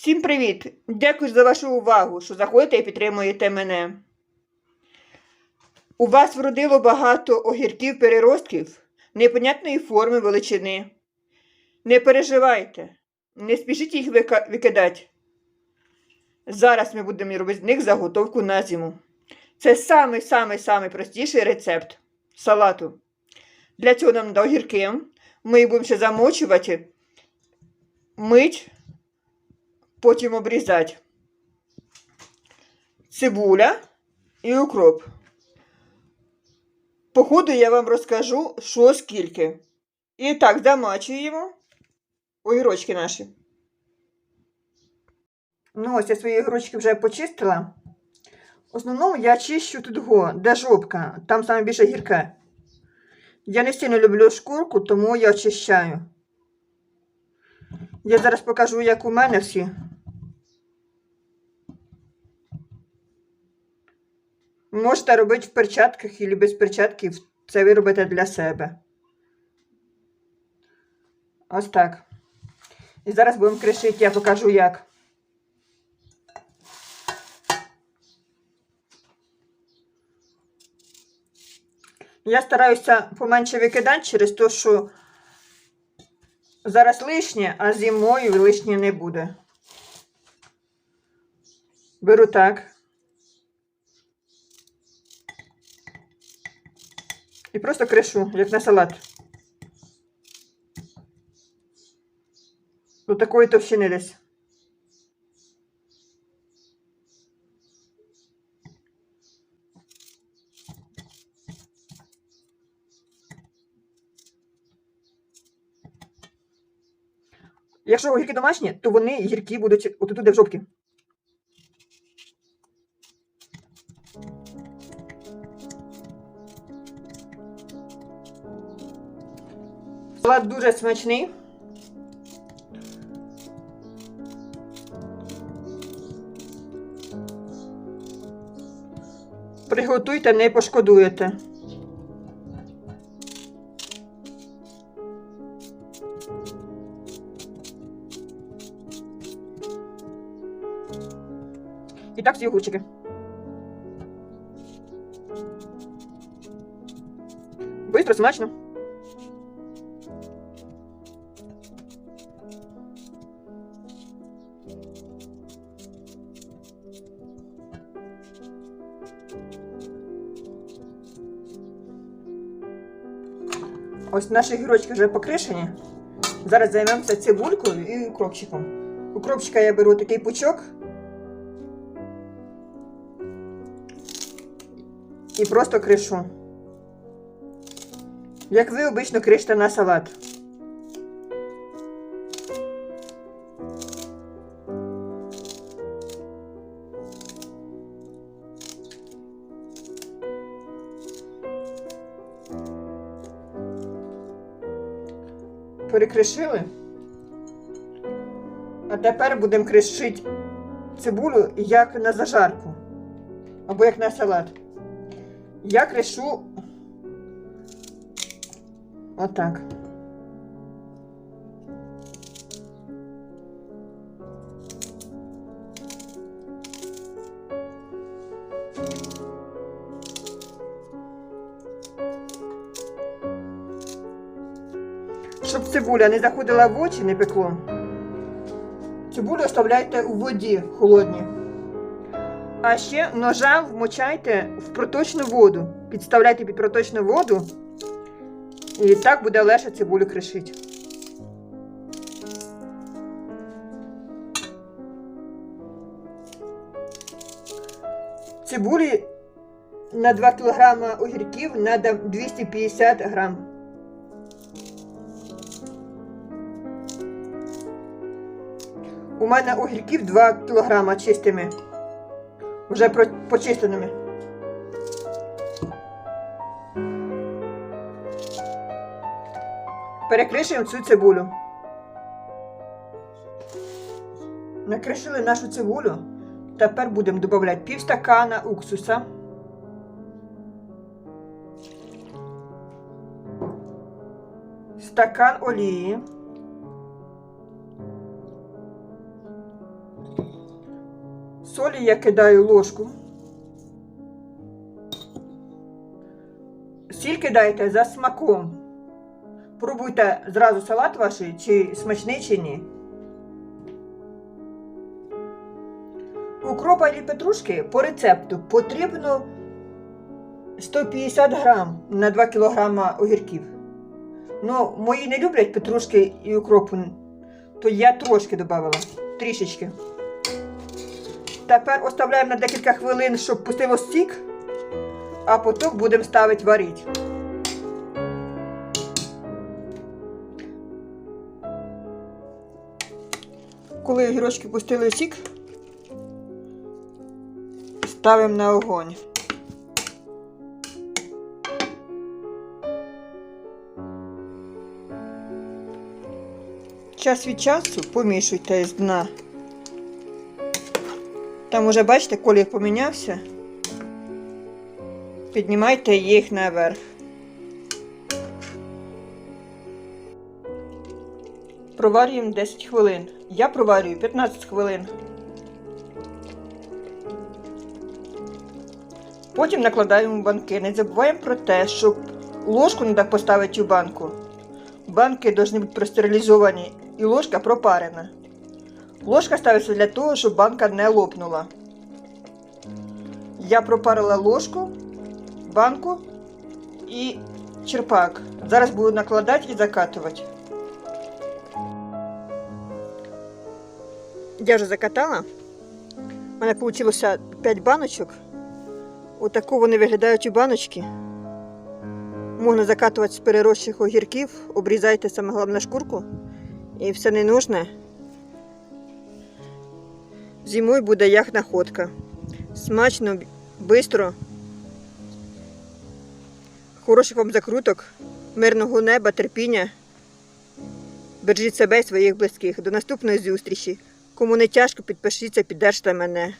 Всім привіт! Дякую за вашу увагу, що заходите і підтримуєте мене. У вас вродило багато огірків переростків непонятної форми величини. Не переживайте, не спішіть їх викидати. Зараз ми будемо робити з них заготовку на зиму. Це самий-самий-самий простіший рецепт салату. Для цього нам до огірки. Ми будемо ще замочувати, мить, потім обрізати. Цибуля і укроп. По ходу я вам розкажу, що скільки. І так, замачуємо огірочки наші. Ну, ось я свої огірочки вже почистила. В основному я чищу тут го, де жопка, там саме більше гірке. Я не сильно люблю шкурку, тому я очищаю. Я зараз покажу, як у мене всі. Можете робити в перчатках і без перчатків. Це ви робите для себе. Ось так. І зараз будемо кришити, я покажу як. Я стараюся поменше викидати через те, що зараз лишнє, а зимою лишнє не буде. Беру так. І просто кришу, як на салат. До такої товщини десь. Якщо огірки домашні, то вони гіркі будуть отут, де в жопки. Салат дуже смачний. Приготуйте, не пошкодуєте. І так всі огурчики. Быстро, смачно. Ось наші гірочки вже покришені. Зараз займемося цибулькою і укропчиком. Укропчика я беру такий пучок. І просто кришу. Як ви обично кришите на салат. Перекришили. А тепер будемо кришити цибулю як на зажарку. Або як на салат. Я кришу отак. Щоб цибуля не заходила в очі, не пекло. Цибулю оставляйте у воді холодній. А ще ножа вмочайте в проточну воду. Підставляйте під проточну воду. І так буде легше цибулю кришити. Цибулі на 2 кг огірків треба 250 грам. У мене огірків 2 кг чистими. Вже почистеними. Перекришуємо цю цибулю. Накришили нашу цибулю. Тепер будемо додавати пів стакана уксуса. Стакан олії. Солі я кидаю ложку. Сіль кидайте за смаком. Пробуйте зразу салат ваш, чи смачний, чи ні. Укропа і петрушки по рецепту потрібно 150 грам на 2 кг огірків. Ну, мої не люблять петрушки і укропу, то я трошки додавала, трішечки. Тепер оставляємо на декілька хвилин, щоб пустило сік, а потім будемо ставити варити. Коли огірочки пустили сік, ставимо на огонь. Час від часу помішуйте з дна. Там уже бачите, колір помінявся. Піднімайте їх наверх. Проварюємо 10 хвилин. Я проварюю 15 хвилин. Потім накладаємо банки. Не забуваємо про те, щоб ложку не так поставити у банку. Банки повинні бути простерилізовані і ложка пропарена. Ложка ставиться для того, щоб банка не лопнула. Я пропарила ложку, банку і черпак. Зараз буду накладати і закатувати. Я вже закатала. У мене вийшло 5 баночок. Отаку вони виглядають у баночки. Можна закатувати з перерощих огірків, обрізайте саме головне шкурку і все ненужне. Зимою буде як находка. Смачно, швидко. Хороших вам закруток, мирного неба, терпіння. Бережіть себе і своїх близьких. До наступної зустрічі. Кому не тяжко, підпишіться, піддержте мене.